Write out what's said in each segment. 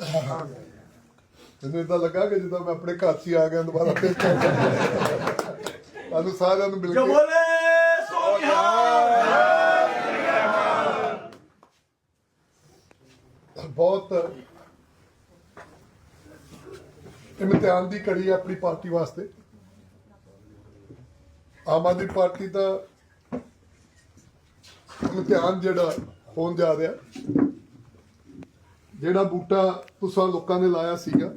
ਮੈਨੂੰ ਇਦਾਂ ਲੱਗਾ ਕਿ ਜਦੋਂ ਮੈਂ ਆਪਣੇ ਘਰ 'ਚ ਹੀ ਆ ਗਿਆ ਦੁਬਾਰਾ ਫਿਰ ਤੁਹਾਨੂੰ ਸਾਰਿਆਂ ਨੂੰ ਮਿਲ ਜੋ ਕੇ ਬੋਲੇ ਸੋ ਬਹੁਤ ਇਮਤਿਹਾਨ ਦੀ ਘੜੀ ਹੈ ਆਪਣੀ ਪਾਰਟੀ ਵਾਸਤੇ। ਆਮ ਆਦਮੀ ਪਾਰਟੀ ਦਾ ਇਮਤਿਹਾਨ ਜਿਹੜਾ ਹੋਣ ਜਾ ਰਿਹਾ। ਜਿਹੜਾ ਬੂਟਾ ਤੁਸੀਂ ਲੋਕਾਂ ਨੇ ਲਾਇਆ ਸੀਗਾ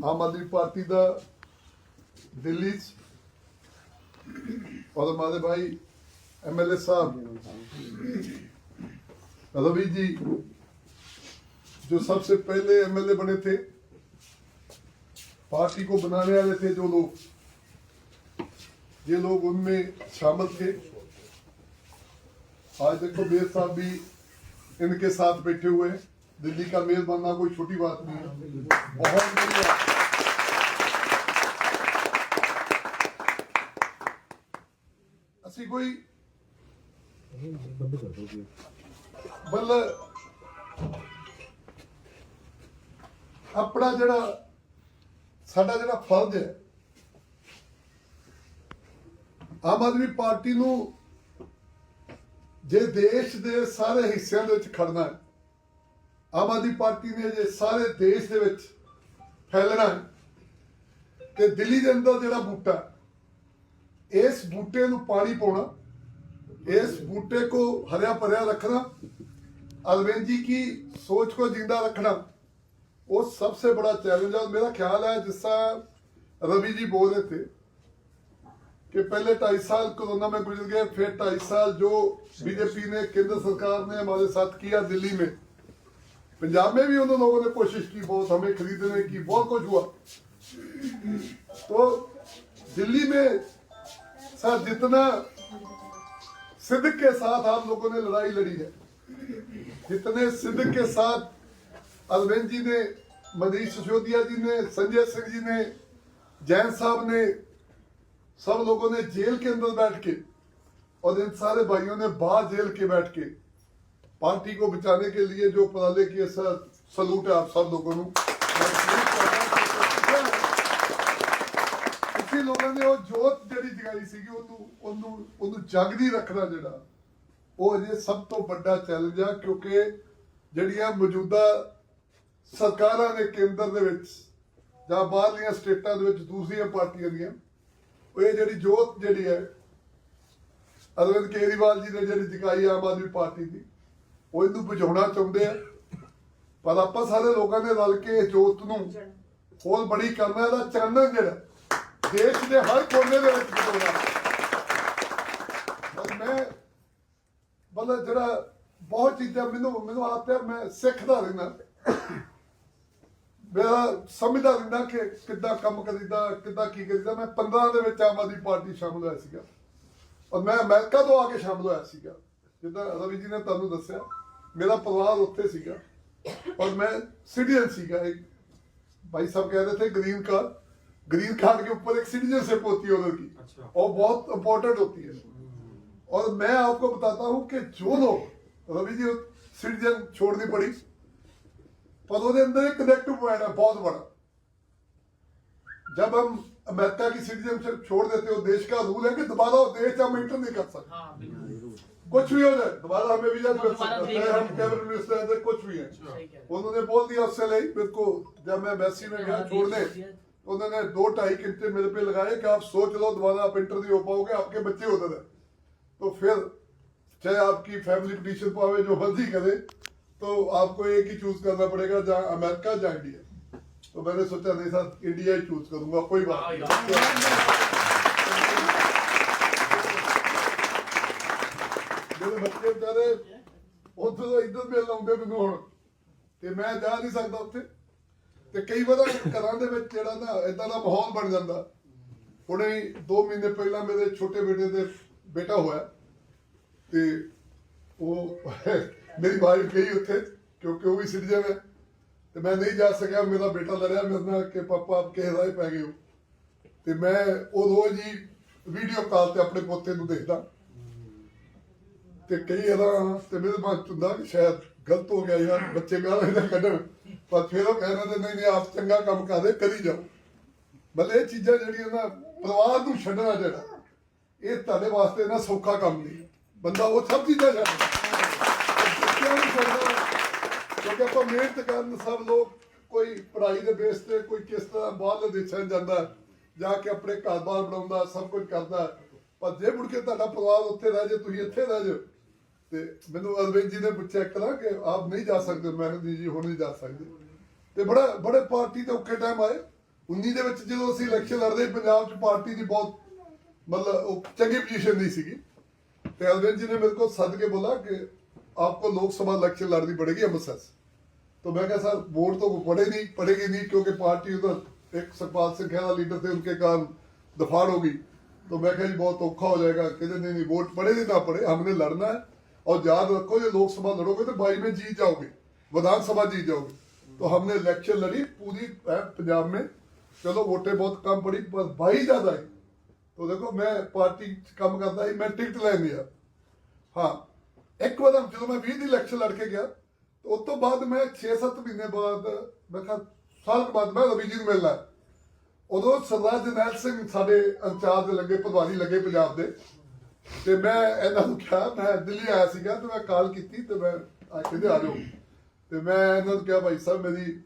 ਆਮ ਆਦਮੀ ਪਾਰਟੀ ਦਾ ਦਿੱਲੀ 'ਚ ਔਰ ਮਾਦੇ ਭਾਈ ਐਮਐਲਏ ਸਾਹਿਬ रवि जी जो सबसे पहले एमएलए बने थे पार्टी को बनाने वाले थे जो लोग ये लोग उनमें शामिल थे आज देखो मेयर साहब भी इनके साथ बैठे हुए हैं दिल्ली का मेयर बनना कोई छोटी बात नहीं है बहुत बड़ी बात है। ਅਸੀਂ ਕੋਈ ਮਤਲਬ ਆਪਣਾ ਜਿਹੜਾ ਸਾਡਾ ਜਿਹੜਾ ਫਰਜ਼ ਹੈ ਆਮ ਆਦਮੀ ਪਾਰਟੀ ਨੂੰ ਜੇ ਦੇਸ਼ ਦੇ ਸਾਰੇ ਹਿੱਸਿਆਂ ਦੇ ਵਿੱਚ ਖੜਨਾ ਹੈ ਆਮ ਆਦਮੀ ਪਾਰਟੀ ਨੇ ਜੇ ਸਾਰੇ ਦੇਸ਼ ਦੇ ਵਿੱਚ ਫੈਲਣਾ ਹੈ ਤੇ ਦਿੱਲੀ ਦੇ ਅੰਦਰ ਜਿਹੜਾ ਬੂਟਾ ਹੈ, ਇਸ ਬੂਟੇ ਨੂੰ ਪਾਣੀ ਪਾਉਣਾ इस बूटे को हरा भरा रखना अरविंद जी की सोच को जिंदा रखना वो सबसे बड़ा चैलेंज है और मेरा ख्याल है जिस तरह रवि जी बोल रहे थे कि पहले ढाई साल कोरोना में गुजर गए, फिर ढाई साल जो बीजेपी ने, केंद्र सरकार ने हमारे साथ किया दिल्ली में। पंजाब में भी उन लोगों ने कोशिश की, बहुत हमें खरीदने की, बहुत कुछ हुआ। तो दिल्ली में सर जितना सिद्ध के साथ आप लोगों ने लड़ाई लड़ी है, जितने सिद्ध के साथ अरविंद जी ने, मनीष सिसोदिया जी ने, संजय सिंह जी ने, जैन साहब ने सब लोगों ने जेल के अंदर बैठ के और इन सारे भाइयों ने बाहर जेल के बैठ के पार्टी को बचाने के लिए जो उपराले किए सर सलूट है आप सब लोगों को इसी लोगों ने वो जोत जड़ी जगाई सी ਉਹਨੂੰ ਜਾਗਦੀ ਰੱਖਣਾ ਜਿਹੜਾ ਉਹ ਅਜੇ ਸਭ ਤੋਂ ਵੱਡਾ ਚੈਲੰਜ ਆ ਕਿਉਂਕਿ ਜਿਹੜੀਆਂ ਮੌਜੂਦਾ ਸਰਕਾਰਾਂ ਨੇ ਕੇਂਦਰ ਦੇ ਵਿੱਚ ਜਾਂ ਬਾਹਰਲੀਆਂ ਸਟੇਟਾਂ ਦੇ ਵਿੱਚ ਦੂਸਰੀਆਂ ਪਾਰਟੀਆਂ ਦੀਆਂ ਉਹ ਇਹ ਜਿਹੜੀ ਜੋਤ ਜਿਹੜੀ ਹੈ, ਅਰਵਿੰਦ ਕੇਜਰੀਵਾਲ ਜੀ ਨੇ ਜਿਹੜੀ ਜਗਾਈ ਆਮ ਆਦਮੀ ਪਾਰਟੀ ਦੀ, ਉਹ ਇਹਨੂੰ ਬੁਝਾਉਣਾ ਚਾਹੁੰਦੇ ਆ। ਪਰ ਆਪਾਂ ਸਾਰੇ ਲੋਕਾਂ ਨੇ ਰਲ ਕੇ ਇਸ ਜੋਤ ਨੂੰ ਹੋਰ ਬੜੀ ਕਰਨਾ ਇਹਦਾ ਚਾਨਣ ਜਿਹੜਾ ਦੇਸ਼ ਦੇ ਹਰ ਕੋਨੇ ਦੇ ਵਿੱਚ ਬਦਲਣਾ ਔਰ ਮੈਂ ਮਤਲਬ ਜਿਹੜਾ ਬਹੁਤ ਚੀਜ਼ਾਂ ਮੈਨੂੰ ਮੈਨੂੰ ਆਦਤ ਹੈ ਮੈਂ ਸਿੱਖਦਾ ਰਹਿੰਦਾ। ਮੇਰਾ ਸਮਝਦਾ ਰਹਿੰਦਾ ਕਿ ਕਿੱਦਾਂ ਕੰਮ ਕਰੀਦਾ ਕਿੱਦਾਂ ਕੀ ਕਰੀਦਾ ਮੈਂ 15 ਦੇ ਵਿੱਚ ਆਮ ਆਦਮੀ ਪਾਰਟੀ ਸ਼ਾਮਲ ਹੋਇਆ ਸੀਗਾ ਔਰ ਮੈਂ ਅਮਰੀਕਾ ਤੋਂ ਆ ਕੇ ਸ਼ਾਮਲ ਹੋਇਆ ਸੀਗਾ ਜਿੱਦਾਂ ਰਵੀ ਜੀ ਨੇ ਤੁਹਾਨੂੰ ਦੱਸਿਆ ਮੇਰਾ ਪਰਿਵਾਰ ਉੱਥੇ ਸੀਗਾ ਔਰ ਮੈਂ ਸਿਟੀਜ਼ਨ ਸੀਗਾ ਇੱਕ भाई साहब कह रहे थे ग्रीन कार्ड ग्रीन कार्ड के ऊपर एक सिटीजनशिप होती है उधर की अच्छा। और बहुत इंपॉर्टेंट होती है और मैं आपको बताता हूं कि जो लोग रवि जी सिटीजन छोड़नी पड़ी पर ਉਹਦੇ अंदर एक कनेक्टिव पॉइंट है बहुत बड़ा जब हम अमेरिका की सिटीजनशिप छोड़ देते हो देश का रूल है कि दोबारा वो देश हम इंटर नहीं कर सकते हाँ बिल्कुल कुछ भी हो जाए दोबारा हमें वीजा नहीं मिल दोबारा सकता नहीं चाहे हम करना। कैबिनेट मिनिस्टर हैं तो कुछ भी है सही कह रहे उन्होंने बोल दिया उससे नहीं मेरे को जब मैं मैसी में गया छोड़ने तो उन्होंने दो ढाई घंटे मेरे पे लगाए कि आप सोच लो दोबारा आप इंटर नहीं हो पाओगे आपके बच्चे उधर है तो फिर चाहे आपकी फैमिली पिटीशन पावे जो मर्जी करे तो आपको एक ही चूज करना पड़ेगा जहाँ अमेरिका जहाँ इंडिया तो मैंने सोचा नहीं सर इंडिया ही चूज करूंगा कोई बात नहीं ਮੇਰੇ ਬੱਚੇ ਵਿਚਾਰੇ ਉੱਥੇ ਤੋਂ ਇੱਧਰ ਮਿਲ ਆਉਂਦੇ ਮੈਨੂੰ ਹੁਣ ਤੇ ਮੈਂ ਜਾ ਨਹੀਂ ਸਕਦਾ ਉੱਥੇ ਤੇ ਕਈ ਵਾਰ ਘਰਾਂ ਦੇ ਵਿੱਚ ਜਿਹੜਾ ਨਾ ਇਦਾਂ ਦਾ ਮਾਹੌਲ ਬਣ ਜਾਂਦਾ ਹੁਣੇ 2 ਮਹੀਨੇ ਪਹਿਲਾਂ ਮੇਰੇ ਛੋਟੇ ਬੇਟੇ ਦੇ ਬੇਟਾ ਹੋਇਆ ਤੇ ਉਹ ਮੇਰੀ ਵਾਈਫ ਗਈ ਉੱਥੇ, ਕਿਉਂਕਿ ਉਹ ਵੀ ਸਿਟੀਜ਼ਨ ਹੈ ਤੇ ਮੈਂ ਨਹੀਂ ਜਾ ਸਕਿਆ, ਮੇਰਾ ਬੇਟਾ ਲੜਿਆ ਮੇਰੇ ਨਾਲ ਕਿ ਪਾਪਾ ਆਪ ਕਿਹ ਰਾਏ ਪੈ ਗਏ ਹੋ। ਤੇ ਮੈਂ ਉਹ ਰੋਜ਼ ਹੀ ਵੀਡੀਓ ਕਾਲ ਤੇ ਆਪਣੇ ਪੋਤੇ ਨੂੰ ਦੇਖਦਾ। ਤੇ ਕਈ ਵਾਰ, ਤੇ ਮੇਰੇ ਮਨ ਚ ਹੁੰਦਾ ਕਿ ਸ਼ਾਇਦ ਗਲਤ ਹੋ ਗਿਆ ਯਾਰ ਬੱਚੇ ਗਾਲਾਂ ਨਾ ਕੱਢਣ। ਪਰ ਫਿਰ ਉਹ ਕਹਿ ਰਹੇ ਤੇ ਨਹੀਂ ਨਹੀਂ, ਆਪ ਚੰਗਾ ਕੰਮ ਕਰਦੇ ਕਰੀ ਜਾਓ। ਮਤਲਬ ਇਹ ਚੀਜ਼ਾਂ ਜਿਹੜੀਆਂ ਨਾ, ਪਰਿਵਾਰ ਨੂੰ ਛੱਡਣਾ ਜਿਹੜਾ, ਇਹ ਤੁਹਾਡੇ ਵਾਸਤੇ ਨਾ ਸੌਖਾ ਕੰਮ ਨਹੀਂ। ਬੰਦਾ ਉਹ ਸਭ ਚੀਜ਼ਾਂ ਛੱਡਦਾ। ਬੱਚਿਆਂ ਨੂੰ ਛੱਡਦਾ ਕਿਉਂਕਿ ਆਪਾਂ ਮਿਹਨਤ ਕਰਨ ਸਭ ਲੋਕ ਕੋਈ ਪੜ੍ਹਾਈ ਦੇ ਬੇਸ ਤੇ ਕੋਈ ਕਿਸ ਤਰ੍ਹਾਂ ਬਾਹਰਲੇ ਦੇਸ਼ਾਂ ਜਾਂਦਾ, ਜਾ ਕੇ ਆਪਣੇ ਘਰ-ਬਾਰ ਬਣਾਉਂਦਾ, ਸਭ ਕੁਝ ਕਰਦਾ। ਪਰ ਜੇ ਮੁੜ ਕੇ ਤੁਹਾਡਾ ਪਰਿਵਾਰ ਉੱਥੇ ਰਹਿ ਜੇ, ਤੁਸੀਂ ਇੱਥੇ ਰਹਿ ਜਾਓ ਤੇ ਮੈਨੂੰ ਅਰਵਿੰਦ ਜੀ ਨੇ ਪੁੱਛਿਆ ਇੱਕ ਕਿ ਆਪ ਨਹੀਂ ਜਾ ਸਕਦੇ। ਮੈਂ ਕਿਹਾ ਜੀ ਹੁਣ ਨਹੀਂ ਜਾ ਸਕਦੇ। ਤੇ ਬੜਾ, ਬੜੇ ਪਾਰਟੀ ਦੇ ਔਖੇ ਟਾਈਮ ਆਏ। 19 ਦੇ ਵਿੱਚ ਜਦੋਂ ਅਸੀਂ ਇਲੈਕਸ਼ਨ ਲੜਦੇ, ਪੰਜਾਬ 'ਚ ਪਾਰਟੀ ਦੀ ਬਹੁਤ ਮਤਲਬ ਚੰਗੀ ਪੋਜੀਸ਼ਨ ਨਹੀਂ ਸੀਗੀ। ਤੇ ਅਰਵਿੰਦ ਜੀ ਨੇ ਮੇਰੇ ਕੋਲ ਸੱਦ ਕੇ ਬੋਲਾ ਕਿ आपको लोकसभा इलेक्शन लड़नी पड़ेगी अमृतसर से तो मैं कहा, सर, वोट तो पड़े नहीं, पड़ेगी नहीं, क्योंकि पार्टी उधर एक सतपाल सिंह खेरा लीडर थे, उनके कारण दफाड़ होगी। तो मैं कहा बहुत औखा हो जाएगा। कहते, नहीं नहीं, वोट पड़े नहीं ना पड़े, हमने लड़ना है। और याद रखो ये लोकसभा लड़ोगे तो बाई में जीत जाओगे, विधानसभा जीत जाओगे। तो हमने इलेक्शन लड़ी पूरी पंजाब में। चलो, वोटें बहुत कम पड़ी, पर भाई ज़्यादा आई तो देखो, मैं पार्टी काम करता ही, मैं टिकट लेनी है ਹਾਂ ਇੱਕ ਵਾਰ ਜਦੋਂ ਮੈਂ 20 ਦੀ ਇਲੈਕਸ਼ਨ ਲੜ ਕੇ ਗਿਆ ਉਸ ਤੋਂ ਬਾਅਦ ਮੈਂ 6-7 ਮਹੀਨੇ ਬਾਅਦ, ਮੈਂ ਕਿਹਾ ਸਾਲ ਬਾਅਦ ਮੈਂ ਰਵੀ ਜੀ ਨੂੰ ਮਿਲਣਾ। ਉਦੋਂ ਸਰਦਾਰ ਜਰਨੈਲ ਸਿੰਘ ਸਾਡੇ ਇੰਚਾਰਜ ਲੱਗੇ, ਪ੍ਰਧਾਨੀ ਲੱਗੇ ਪੰਜਾਬ ਦੇ। ਤੇ ਮੈਂ ਇਹਨਾਂ ਨੂੰ ਕਿਹਾ, ਮੈਂ ਦਿੱਲੀ ਆਇਆ ਸੀਗਾ ਤੇ ਮੈਂ ਕਾਲ ਕੀਤੀ ਤੇ ਮੈਂ ਆ ਕਹਿੰਦੇ ਆ ਜਾਓ। ਤੇ ਮੈਂ ਇਹਨਾਂ ਨੂੰ ਕਿਹਾ, ਭਾਈ ਸਾਹਿਬ, ਮੇਰੀ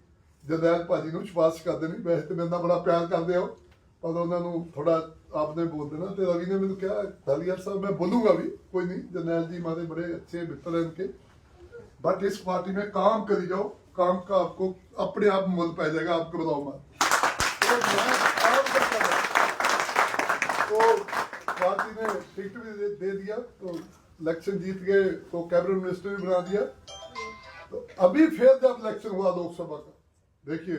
ਜਰਨੈਲ ਭਾਜੀ ਨੂੰ ਸਿਫਾਰਿਸ਼ ਕਰਦੇ ਨਹੀਂ ਵੈਸੇ ਤੇ ਮੇਰੇ ਨਾਲ ਬੜਾ ਪਿਆਰ ਕਰਦੇ ਹੋ, ਪਰ ਉਹਨਾਂ ਨੂੰ ਥੋੜਾ आपने बोल देना त्यागी तो ने मैंने क्या थालीवाल साहब मैं बोलूँगा भी कोई नहीं जनरल जी हमारे बड़े अच्छे मित्र हैं उनके बट इस पार्टी में काम करी जाओ काम का आपको अपने आप मोल पै जाएगा आपको बताओ तो मैं तो पार्टी ने टिकट भी दे, दे दिया तो इलेक्शन जीत गए तो कैबिनेट मिनिस्टर भी बना दिया। तो अभी फिर जब इलेक्शन हुआ लोकसभा का देखिए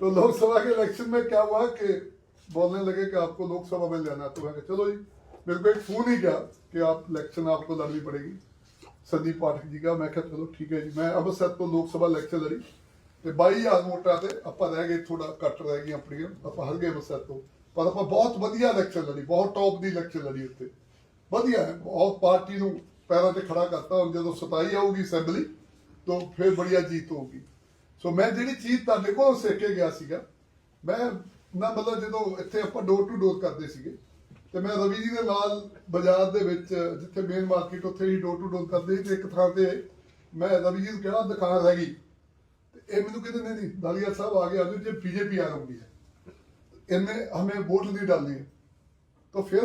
तो लोकसभा के इलेक्शन में क्या हुआ कि बोलने लगे कि आपको लोकसभा में लेना है। तो मैं कहा चलो जी मेरे को एक फोन ही किया कि आप इलेक्शन आपको लड़नी पड़ेगी संदीप पाठक जी का मैं कहा चलो ठीक है जी मैं अमृतसर ਤੋਂ ਲੋਕ ਸਭਾ ਇਲੈਕਸ਼ਨ ਲੜੀ ਤੇ 22000 ਵੋਟਾਂ ਤੇ ਆਪਾਂ ਰਹਿ ਗਏ ਥੋੜਾ ਘੱਟ ਰਹਿ ਗਈਆਂ ਆਪਣੀਆਂ ਆਪਾਂ ਹਾਰ ਗਏ ਅੰਮ੍ਰਿਤਸਰ ਤੋਂ ਪਰ ਆਪਾਂ ਬਹੁਤ ਵਧੀਆ ਇਲੈਕਸ਼ਨ ਲੜੀ ਬਹੁਤ ਟੌਪ ਦੀ ਇਲੈਕਸ਼ਨ ਲੜੀ ਉੱਥੇ ਵਧੀਆ ਹੈ ਬਹੁਤ ਪਾਰਟੀ ਨੂੰ ਪੈਰਾਂ ਤੇ ਖੜਾ ਕਰਤਾ ਹੁਣ ਜਦੋਂ 27 ਆਊਗੀ ਅਸੈਂਬਲੀ ਤੋਂ ਫਿਰ ਬੜੀਆ ਜੀਤ ਹੋਊਗੀ ਸੋ ਮੈਂ ਜਿਹੜੀ ਚੀਜ਼ ਤੁਹਾਡੇ ਕੋਲ ਸਿੱਖ ਕੇ ਗਿਆ ਸੀਗਾ ਮੈਂ ਨਾ ਮਤਲਬ ਜਦੋਂ ਇੱਥੇ ਆਪਾਂ ਡੋਰ ਟੂ ਡੋਰ ਕਰਦੇ ਸੀਗੇ ਤੇ ਮੈਂ ਰਵੀ ਜੀ ਦੇ ਨਾਲ ਬਾਜ਼ਾਰ ਦੇ ਵਿੱਚ ਜਿੱਥੇ ਮੇਨ ਮਾਰਕੀਟ ਉੱਥੇ ਹੀ ਡੋਰ ਟੂ ਡੋਰ ਕਰਦੇ ਸੀ ਤੇ ਇੱਕ ਥਾਂ ਤੇ ਮੈਂ ਰਵੀ ਜੀ ਨੂੰ ਕਿਹਾ ਦੁਕਾਨ ਰਹਿ ਗਈ ਤੇ ਇਹ ਮੈਨੂੰ ਕਹਿੰਦੇ ਨਹੀਂ ਨਹੀਂ ਦਾਲੀਆ ਸਾਹਿਬ ਆ गया जो बीजेपी आ रही है इनमें हमें वोट नहीं डालनी है तो फिर